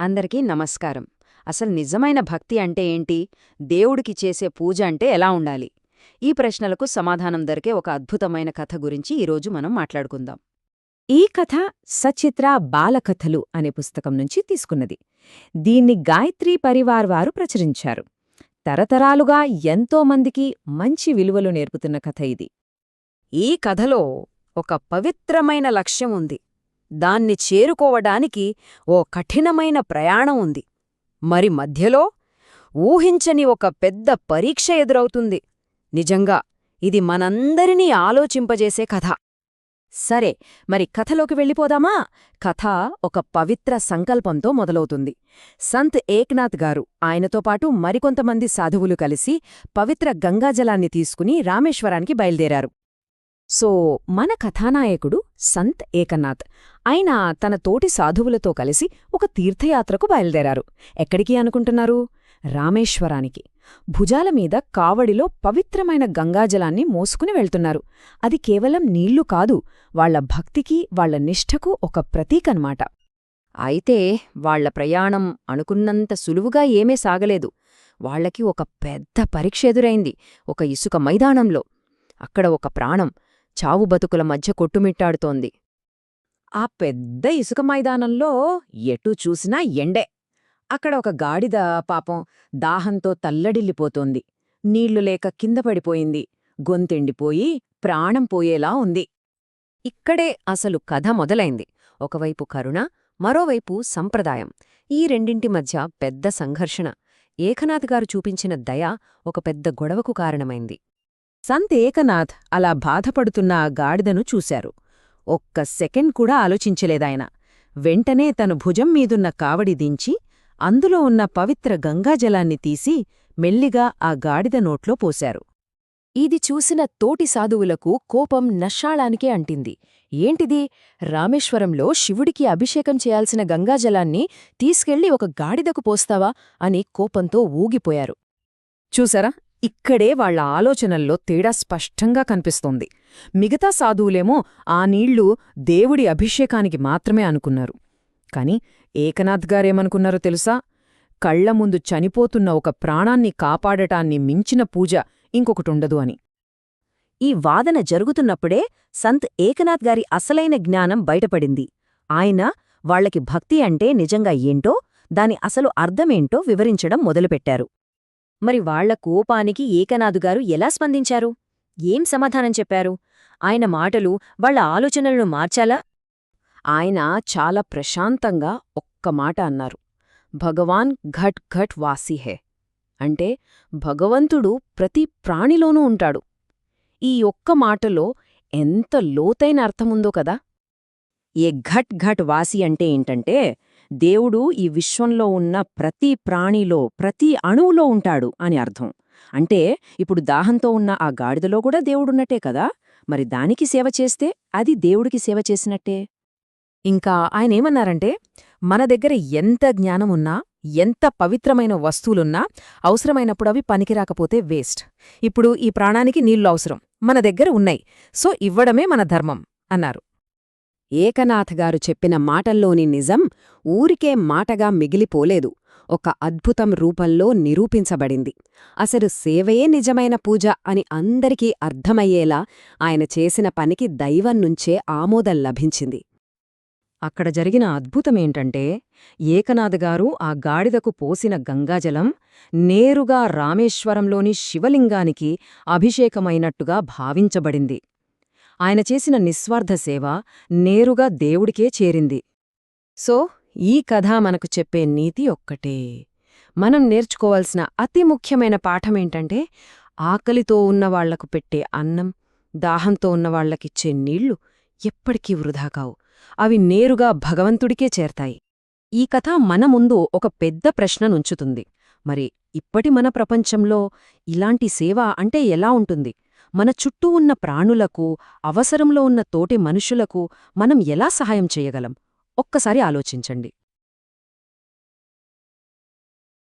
అందరికీ నమస్కారం. అసలు నిజమైన భక్తి అంటే ఏంటి? దేవుడికి చేసే పూజ అంటే ఎలా ఉండాలి? ఈ ప్రశ్నలకు సమాధానం దొరికే ఒక అద్భుతమైన కథ గురించి ఈరోజు మనం మాట్లాడుకుందాం. ఈ కథ సచిత్ర బాలకథలు అనే పుస్తకం నుంచి తీసుకున్నది. దీన్ని గాయత్రి పరివార్ వారు ప్రచురించారు. తరతరాలుగా ఎంతోమందికి మంచి విలువలు నేర్పుతున్న కథ ఇది. ఈ కథలో ఒక పవిత్రమైన లక్ష్యం ఉంది. దాన్ని చేరుకోవడానికి ఓ కఠినమైన ప్రయాణం ఉంది. మరి మధ్యలో ఊహించని ఒక పెద్ద పరీక్ష ఎదురవుతుంది. నిజంగా ఇది మనందరినీ ఆలోచింపజేసే కథ. సరే మరి కథలోకి వెళ్ళిపోదామా? కథ ఒక పవిత్ర సంకల్పంతో మొదలవుతుంది. సంత్ ఏక్నాథ్ గారు ఆయనతో పాటు మరికొంతమంది సాధువులు కలిసి పవిత్ర గంగాజలాన్ని తీసుకుని రామేశ్వరానికి బయల్దేరారు. సో మన కథానాయకుడు సంత్ ఏకనాథ్. ఆయన తన తోటి సాధువులతో కలిసి ఒక తీర్థయాత్రకు బయలుదేరారు. ఎక్కడికి అనుకుంటున్నారు? రామేశ్వరానికి. భుజాల మీద కావడిలో పవిత్రమైన గంగాజలాన్ని మోసుకుని వెళ్తున్నారు. అది కేవలం నీళ్ళు కాదు వాళ్ళ భక్తికి వాళ్ళ నిష్ఠకు ఒక ప్రతీకన్మాట. అయితే వాళ్ళ ప్రయాణం అనుకున్నంత సులువుగా ఏమీ సాగలేదు. వాళ్ళకి ఒక పెద్ద పరీక్ష ఎదురైంది ఒక ఇసుక మైదానంలో. అక్కడ ఒక ప్రాణం చావు బతుకుల మధ్య కొట్టుమిట్టాడుతోంది. ఆ పెద్ద ఇసుక మైదానంలో ఎటూ చూసినా ఎండే. అక్కడ ఒక గాడిద పాపం దాహంతో తల్లడిల్లిపోతోంది. నీళ్ళు లేక కింద పడిపోయింది. గొంతెండిపోయి ప్రాణం పోయేలా ఉంది. ఇక్కడే అసలు కథ మొదలైంది. ఒకవైపు కరుణ మరోవైపు సంప్రదాయం. ఈ రెండింటి మధ్య పెద్ద సంఘర్షణ. ఏకనాథ్ గారు చూపించిన దయ ఒక పెద్ద గొడవకు కారణమైంది. సంత్ ఏకనాథ్ అలా బాధపడుతున్న ఆ గాడిదను చూశారు. ఒక్క సెకండ్ కూడా ఆలోచించలేదాయన. వెంటనే తను భుజం మీదున్న కావడి దించి అందులో ఉన్న పవిత్ర గంగాజలాన్ని తీసి మెల్లిగా ఆ గాడిద నోట్లో పోశారు. ఇది చూసిన తోటి సాధువులకు కోపం నష్టాళానికే అంటింది. ఏంటిది? రామేశ్వరంలో శివుడికి అభిషేకం చేయాల్సిన గంగాజలాన్ని తీసుకెళ్ళి ఒక గాడిదకు పోస్తావా? అని కోపంతో ఊగిపోయారు. చూసారా ఇక్కడే వాళ్ళ ఆలోచనల్లో తేడా స్పష్టంగా కనిపిస్తోంది. మిగతా సాధువులేమో ఆ నీళ్ళు దేవుడి అభిషేకానికి మాత్రమే అనుకున్నారు. కాని ఏకనాథ్ గారేమనుకున్నారో తెలుసా? కళ్ళ ముందు చనిపోతున్న ఒక ప్రాణాన్ని కాపాడటాన్ని మించిన పూజ ఇంకొకటుండదు అని. ఈ వాదన జరుగుతున్నప్పుడే సంత్ ఏకనాథ్ గారి అసలైన జ్ఞానం బయటపడింది. ఆయన వాళ్ళకి భక్తి అంటే నిజంగా ఏంటో దాని అసలు అర్థమేంటో వివరించడం మొదలుపెట్టారు. మరి వాళ్ళ కోపానికి ఏకనాథుగారు ఎలా స్పందించారు? ఏం సమాధానం చెప్పారు? ఆయన మాటలు వాళ్ళ ఆలోచనలను మార్చాలా? ఆయన చాలా ప్రశాంతంగా ఒక్క మాట అన్నారు. భగవాన్ ఘట్ ఘట్ వాసిహే అంటే భగవంతుడు ప్రతి ప్రాణిలోనూ ఉంటాడు. ఈ ఒక్క మాటలో ఎంత లోతైన అర్థముందో కదా? ఏ ఘట్ ఘట్ వాసి అంటే ఏంటంటే దేవుడు ఈ విశ్వంలో ఉన్న ప్రతి ప్రాణిలో ప్రతి అణువులో ఉంటాడు అని అర్థం. అంటే ఇప్పుడు దాహంతో ఉన్న ఆ గాడిదలో కూడా దేవుడున్నట్టే కదా? మరి దానికి సేవ చేస్తే అది దేవుడికి సేవ చేసినట్టే? ఇంకా ఆయనేమన్నారంటే మన దగ్గర ఎంత జ్ఞానమున్నా ఎంత పవిత్రమైన వస్తువులున్నా అవసరమైనప్పుడు అవి పనికిరాకపోతే వేస్ట్. ఇప్పుడు ఈ ప్రాణానికి నీళ్ళు అవసరం. మన దగ్గర ఉన్నాయి. సో ఇవ్వడమే మన ధర్మం అన్నారు. ఏకనాథగారు చెప్పిన మాటల్లోని నిజం ఊరికే మాటగా మిగిలిపోలేదు. ఒక అద్భుతం రూపంలో నిరూపించబడింది. అసలు సేవయే నిజమైన పూజ అని అందరికీ అర్థమయ్యేలా ఆయన చేసిన పనికి దైవం నుంచే ఆమోదం లభించింది. అక్కడ జరిగిన అద్భుతమేంటంటే ఏకనాథగారు ఆ గాడిదకు పోసిన గంగాజలం నేరుగా రామేశ్వరంలోని శివలింగానికి అభిషేకమైనట్టుగా భావించబడింది. ఆయన చేసిన నిస్వార్థ సేవ నేరుగా దేవుడికే చేరింది. సో ఈ కథ మనకు చెప్పే నీతి ఒక్కటే. మనం నేర్చుకోవాల్సిన అతి ముఖ్యమైన పాఠమేంటంటే ఆకలితో ఉన్నవాళ్ళకు పెట్టే అన్నం దాహంతో ఉన్నవాళ్ళకిచ్చే నీళ్ళు ఎప్పటికీ వృధా కావు. అవి నేరుగా భగవంతుడికే చేరతాయి. ఈ కథ మన ముందు ఒక పెద్ద ప్రశ్ననుంచుతుంది. మరి ఇప్పటి మన ప్రపంచంలో ఇలాంటి సేవ అంటే ఎలా ఉంటుంది? మన చుట్టూ ఉన్న ప్రాణులకు అవసరంలో ఉన్న తోటి మనుషులకు మనం ఎలా సహాయం చేయగలం? ఒక్కసారి ఆలోచించండి.